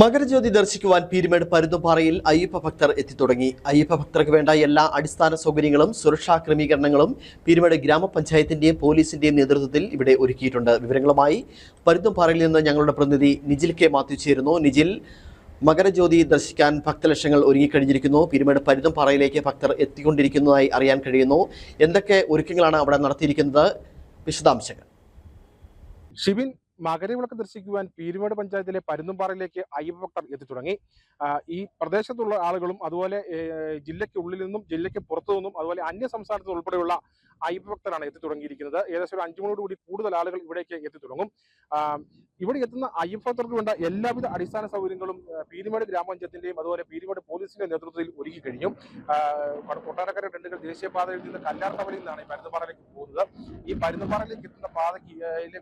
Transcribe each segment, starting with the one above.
മകരജ്യോതി ദർശിക്കുവാൻ പീരുമേട് പരുന്തുംപാറയിൽ അയ്യപ്പ ഭക്തർ എത്തിത്തുടങ്ങി. അയ്യപ്പ ഭക്തർക്ക് വേണ്ട എല്ലാ അടിസ്ഥാന സൗകര്യങ്ങളും സുരക്ഷാ ക്രമീകരണങ്ങളും പീരുമേട് ഗ്രാമപഞ്ചായത്തിന്റെയും പോലീസിന്റെയും നേതൃത്വത്തിൽ ഇവിടെ ഒരുക്കിയിട്ടുണ്ട്. വിവരങ്ങളുമായി പരുന്തുംപാറയിൽ നിന്ന് ഞങ്ങളുടെ പ്രതിനിധി നിജിൽ കെ മാത്യു ചേരുന്നു. നിജിൽ മകരജ്യോതി ദർശിക്കാൻ ഭക്തലക്ഷങ്ങൾ ഒരുങ്ങിക്കഴിഞ്ഞിരിക്കുന്നു. പീരുമേട് പരുന്തുംപാറയിലേക്ക് ഭക്തർ എത്തിക്കൊണ്ടിരിക്കുന്നതായി അറിയാൻ കഴിയുന്നു. എന്തൊക്കെ ഒരുക്കങ്ങളാണ് അവിടെ നടത്തിയിരിക്കുന്നത്? വിശദാംശങ്ങൾ. മകരവിളക്ക് ദർശിക്കുവാൻ പീരുമേട് പഞ്ചായത്തിലെ പരുന്നുംപാറയിലേക്ക് അയ്യപ്പ ഭക്തർ എത്തിത്തുടങ്ങി ഈ പ്രദേശത്തുള്ള ആളുകളും അതുപോലെ ജില്ലയ്ക്ക് ഉള്ളിൽ നിന്നും ജില്ലയ്ക്ക് പുറത്തു നിന്നും അതുപോലെ അന്യ സംസ്ഥാനത്ത് ഉൾപ്പെടെയുള്ള അയ്യപ്പ ഭക്തരാണ് എത്തിത്തുടങ്ങിയിരിക്കുന്നത്. ഏകദേശം ഒരു അഞ്ചു കൂടുതൽ ആളുകൾ ഇവിടേക്ക് എത്തിത്തുടങ്ങും. ഇവിടെ എത്തുന്ന അയ്യപ്പ ഭക്തർക്ക് വേണ്ട എല്ലാവിധ അടിസ്ഥാന സൗകര്യങ്ങളും പീരുമേട് ഗ്രാമപഞ്ചായത്തിന്റെയും അതുപോലെ പീരുമേട് പോലീസിന്റെ നേതൃത്വത്തിൽ ഒരുക്കി കഴിഞ്ഞു. കൊട്ടാരക്കര ടെണ്ടുകൾ ദേശീയപാതയിൽ നിന്ന് കല്ലാർത്തവലിൽ നിന്നാണ് ഈ പരുന്തുംപാറയിലേക്ക് പോകുന്നത്. ഈ പരുന്തുംപാറയിലേക്ക് എത്തുന്ന പാതയ്ക്ക്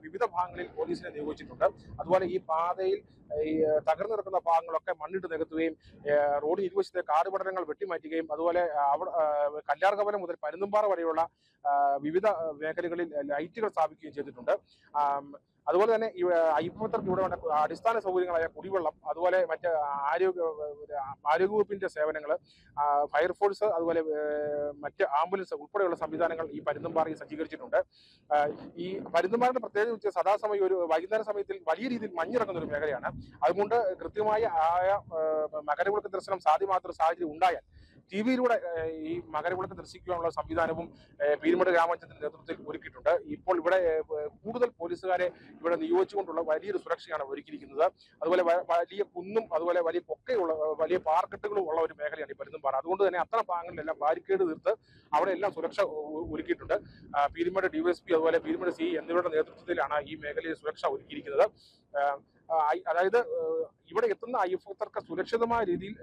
വിവിധ ഭാഗങ്ങളിൽ പോലീസിനെ നിയോഗിച്ചിട്ടുണ്ട്. അതുപോലെ ഈ പാതയിൽ ഈ തകർന്നു കിടക്കുന്ന ഭാഗങ്ങളൊക്കെ മണ്ണിട്ട് നികത്തുകയും റോഡ് ഇരുവശത്തെ കാട് പടലങ്ങൾ വെട്ടിമാറ്റുകയും അതുപോലെ അവിടെ കല്ലാർകവലം മുതൽ പരുന്തുംപാറ വരെയുള്ള വിവിധ മേഖലകളിൽ ലൈറ്റുകൾ സ്ഥാപിക്കുകയും ചെയ്തിട്ടുണ്ട്. അതുപോലെ തന്നെ ഈ അയ്യപ്പഭക്തർക്ക് ഇവിടെ വേണ്ട അടിസ്ഥാന സൗകര്യങ്ങളായ കുടിവെള്ളം അതുപോലെ മറ്റ് ആരോഗ്യ ആരോഗ്യവകുപ്പിന്റെ സേവനങ്ങൾ ഫയർഫോഴ്സ് അതുപോലെ മറ്റ് ആംബുലൻസ് ഉൾപ്പെടെയുള്ള സംവിധാനങ്ങൾ ഈ പരുന്തുംപാറയിൽ സജ്ജീകരിച്ചിട്ടുണ്ട്. ഈ പരുന്തുംപാറയുടെ പ്രത്യേകത വെച്ചാൽ സദാസമയം ഒരു വൈകുന്നേര സമയത്തിൽ വലിയ രീതിയിൽ മഞ്ഞിറങ്ങുന്ന ഒരു മേഖലയാണ്. അതുകൊണ്ട് കൃത്യമായ ആയ മകരവിളക്ക് ദർശനം സാധ്യമാത്ര സാഹചര്യം ഉണ്ടായാൽ ടി വിയിലൂടെ ഈ മകരവിളക്ക് ദർശിക്കുവാനുള്ള സംവിധാനവും പീരുമേട് ഗ്രാമപഞ്ചായത്തിന്റെ നേതൃത്വത്തിൽ ഒരുക്കിയിട്ടുണ്ട്. ഇപ്പോൾ ഇവിടെ കൂടുതൽ പോലീസുകാരെ ഇവിടെ നിയോഗിച്ചുകൊണ്ടുള്ള വലിയൊരു സുരക്ഷയാണ് ഒരുക്കിയിരിക്കുന്നത്. അതുപോലെ വലിയ കുന്നും അതുപോലെ വലിയ പൊക്കയുള്ള വലിയ പാർക്കെട്ടുകളും ഉള്ള ഒരു മേഖലയാണ് ഈ പരുന്തുംപാറ അതുകൊണ്ട് തന്നെ അത്തരം ഭാഗങ്ങളിലെല്ലാം ബാരിക്കേഡ് തീർത്ത് അവിടെ എല്ലാം സുരക്ഷ ഒരുക്കിയിട്ടുണ്ട്. പീരുമേട് ഡിവൈഎസ്പി അതുപോലെ പീരുമേട് സി എന്നിവരുടെ നേതൃത്വത്തിലാണ് ഈ മേഖലയിൽ സുരക്ഷ ഒരുക്കിയിരിക്കുന്നത്. അതായത് ഇവിടെ എത്തുന്ന അയ്യഭക്തർക്ക് സുരക്ഷിതമായ രീതിയിൽ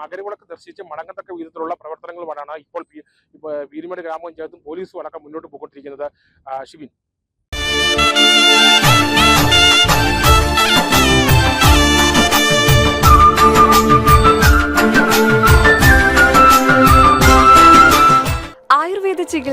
മകരവിളക്ക് ദർശിച്ച് മടങ്ങത്തക്ക വിധത്തിലുള്ള പ്രവർത്തനങ്ങളുമാണ് ഇപ്പോൾ വീരിമേട് ഗ്രാമപഞ്ചായത്തും പോലീസും അടക്കം മുന്നോട്ട് പോയിക്കൊണ്ടിരിക്കുന്നത്. ഷിബിൻ.